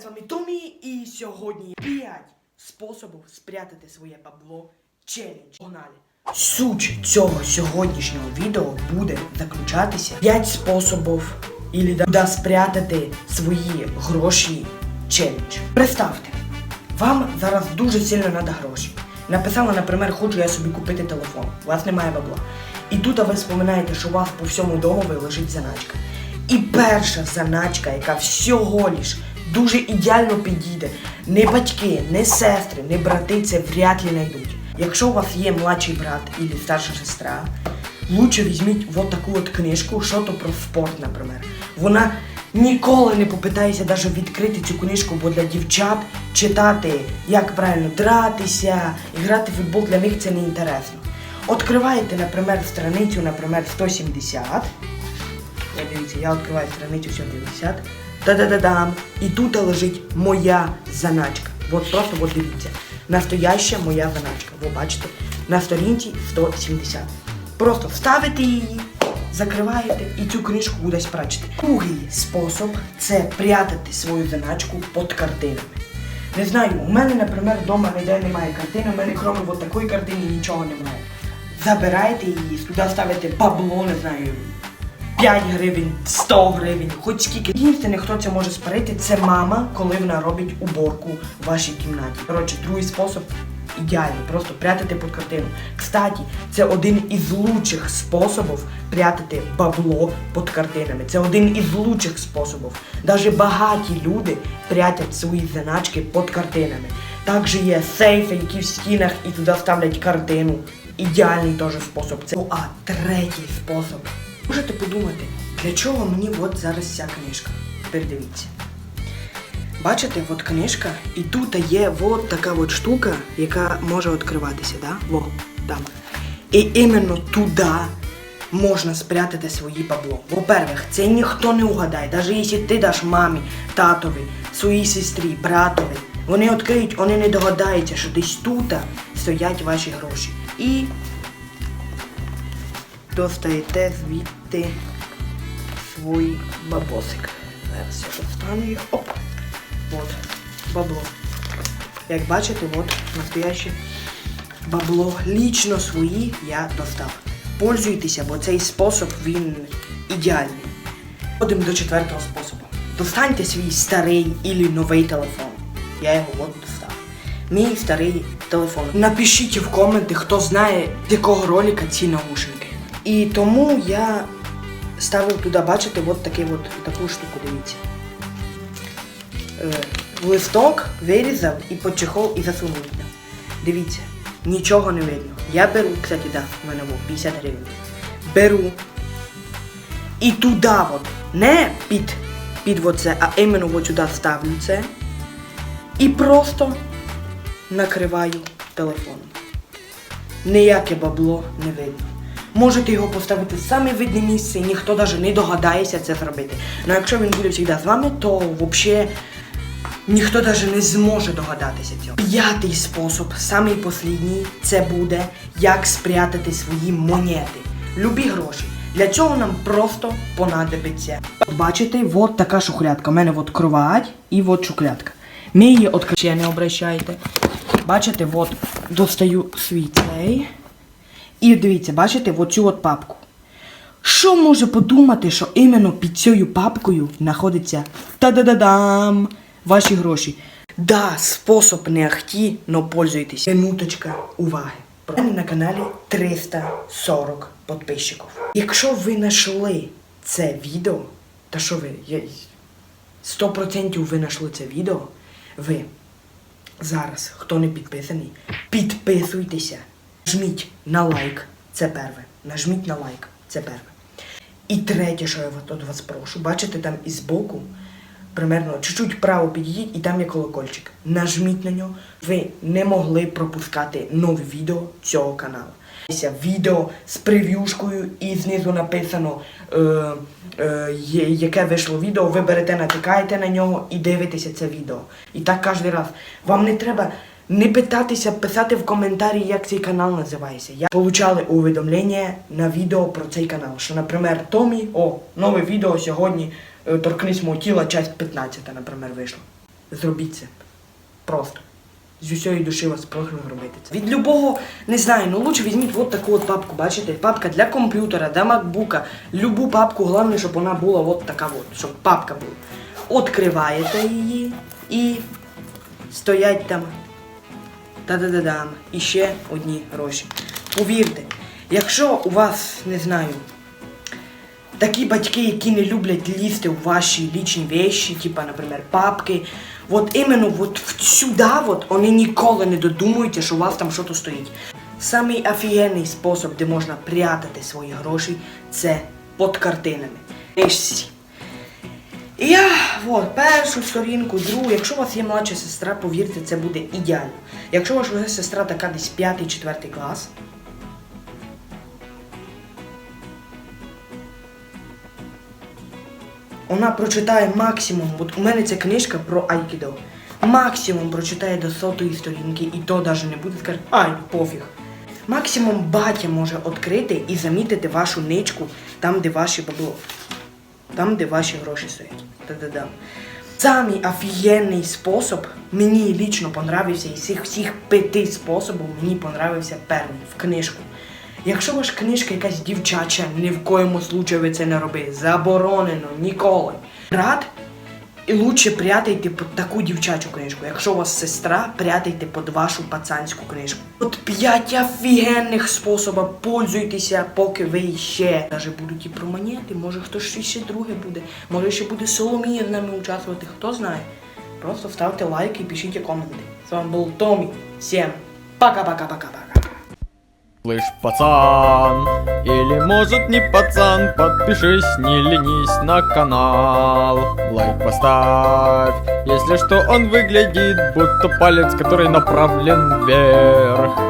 з вами Томі і сьогодні 5 способів спрятати своє бабло челендж. Погнали! Суть цього сьогоднішнього відео буде заключатися 5 способів ілі да- спрятати свої гроші челендж. Представте, вам зараз дуже сильно треба гроші. Написала, наприклад, хочу я собі купити телефон. У вас немає бабла. І тут ви споминаєте, що у вас по всьому домові лежить заначка. І перша заначка, яка всього лиш дуже ідеально підійде. Не батьки, не сестри, не брати це вряд ли знайдуть. Якщо у вас є младший брат або старша сестра, лучше візьміть от таку от книжку, що то про спорт, наприклад. Вона ніколи не попитається навіть відкрити цю книжку, бо для дівчат читати, як правильно дратися, і грати в футбол для них це не інтересно. Откриваєте, наприклад, страницю, наприклад, 170. От дивіться, я відкриваю страницю 170. Та-да-да-дам. І тут лежить моя заначка. От просто от дивіться. Настояща моя заначка. Ви бачите? На сторінці 170. Просто ставите її, закриваєте і цю книжку кудись прачете. Другий спосіб це прятати свою заначку під картинами. Не знаю, у мене, наприклад, вдома ніде немає картини, у мене крім такої картини нічого немає. Забирайте її, туди ставите бабло, не знаю, 5 гривень, 100 гривень, хоч скільки. Єдине, хто це може спарити, це мама, коли вона робить уборку в вашій кімнаті. Коротше, другий спосіб ідеальний, просто прятати під картину. Кстати, це один із лучших способів прятати бабло під картинами. Це один із лучших способів. Даже багаті люди прятять свої заначки під картинами. Також є сейфи, які в стінах і туди ставлять картину. Ідеальний теж спосіб. Це Ну, а третій спосіб. Можете подумати, для чого мені от зараз ця книжка? Тепер дивіться. Бачите, от книжка, і тут є от така от штука, яка може відкриватися, да? Во, там. І іменно туди можна спрятати свої бабло. Во-первых, це ніхто не угадає. Навіть якщо ти даш мамі, татові, своїй сестрі, братові, вони відкриють, вони не догадаються, що десь тут стоять ваші гроші. І достаєте звідти свій бабосик. Зараз я достану їх. Оп! От, бабло. Як бачите, от настояще бабло. Лічно свої я достав. Пользуйтеся, бо цей спосіб він ідеальний. Ходимо до четвертого способу. Достаньте свій старий ілі новий телефон. Я його от достав. Мій старий телефон. Напишіть в коменти, хто знає, з якого ролика ці наушники. І тому я ставив туди, бачите, от такий от, таку штуку, дивіться. Е, листок вирізав і почехов і засунув. Дивіться, нічого не видно. Я беру, кстати, да, в мене був 50 гривень. Беру і туди от, не під, під оце, а іменно от сюди ставлю це. І просто накриваю телефоном. Ніяке бабло не видно. Можете його поставити в саме видне місце, і ніхто навіть не догадається це зробити. Ну якщо він буде завжди з вами, то взагалі ніхто навіть не зможе догадатися цього. П'ятий спосіб, самий послідній, це буде як спрятати свої монети. Любі гроші. Для цього нам просто понадобиться. Бачите, от така шухлядка. У мене от кровать і от шухлядка. Ми її відкаче не обращайте. Бачите, от достаю свій цей. І дивіться, бачите, оцю от папку. Що може подумати, що іменно під цією папкою знаходиться та-да-да-дам ваші гроші? Да, спосіб не ахті, но пользуйтесь. Минуточка уваги. Мене на каналі 340 підписчиків. Якщо ви знайшли це відео, та що ви, я- 100% ви знайшли це відео, ви зараз, хто не підписаний, підписуйтеся. Нажміть на лайк, це перше. Нажміть на лайк, це перше. І третє, що я от вас прошу, бачите там і збоку, примерно чуть-чуть вправо підійдіть, і там є колокольчик. Нажміть на нього. Ви не могли пропускати нові відео цього каналу. Відео з прев'юшкою і знизу написано, е, е, яке вийшло відео, ви берете, натикаєте на нього і дивитеся це відео. І так кожен раз. Вам не треба не питатися, писати в коментарі, як цей канал називається. Я получали увідомлення на відео про цей канал. Що, наприклад, Томі, о, нове відео сьогодні, е, торкнись мого тіла, часть 15, наприклад, вийшло. зробіть це. Просто. З усієї душі вас прошу зробити це. Від любого, не знаю, ну лучше візьміть от таку от папку, бачите? Папка для комп'ютера, для макбука. Любу папку, головне, щоб вона була от така от, щоб папка була. Откриваєте її і стоять там. Та-да-да-дам. І ще одні гроші. Повірте, якщо у вас, не знаю, такі батьки, які не люблять лізти в ваші лічні вещи, типа, наприклад, папки, от іменно от сюди от, вони ніколи не додумуються, що у вас там щось стоїть. Самий офігенний спосіб, де можна прятати свої гроші, це під картинами. Я от, першу сторінку, другу. Якщо у вас є младша сестра, повірте, це буде ідеально. Якщо ваша сестра така десь 5-4 клас, вона прочитає максимум, от у мене ця книжка про айкідо. Максимум прочитає до сотої сторінки, і то навіть не буде скаже, ай, пофіг. Максимум батя може відкрити і замітити вашу ничку там, де ваші бабло. Там, де ваші гроші стоять. Та-да-да. Самий офігенний спосіб мені лічно понравився із цих всіх п'яти способів мені понравився перший в книжку. Якщо ваша книжка якась дівчача, ні в коєму случаю ви це не робите. Заборонено ніколи. Брат, і лучше прятайте під таку дівчачу книжку. Якщо у вас сестра, прятайте під вашу пацанську книжку. От п'ять офігенних способів пользуйтеся, поки ви ще даже будуть і про монети, може хтось ще, друге буде, може ще буде Соломія з нами участвувати, хто знає. Просто ставте лайки і пишіть коменти. З вами був Томі. Всім пока-пока-пока-пока. Слышь, пацан, или может не пацан, подпишись, не ленись на канал. Лайк поставь, если что он выглядит, будто палец, который направлен вверх.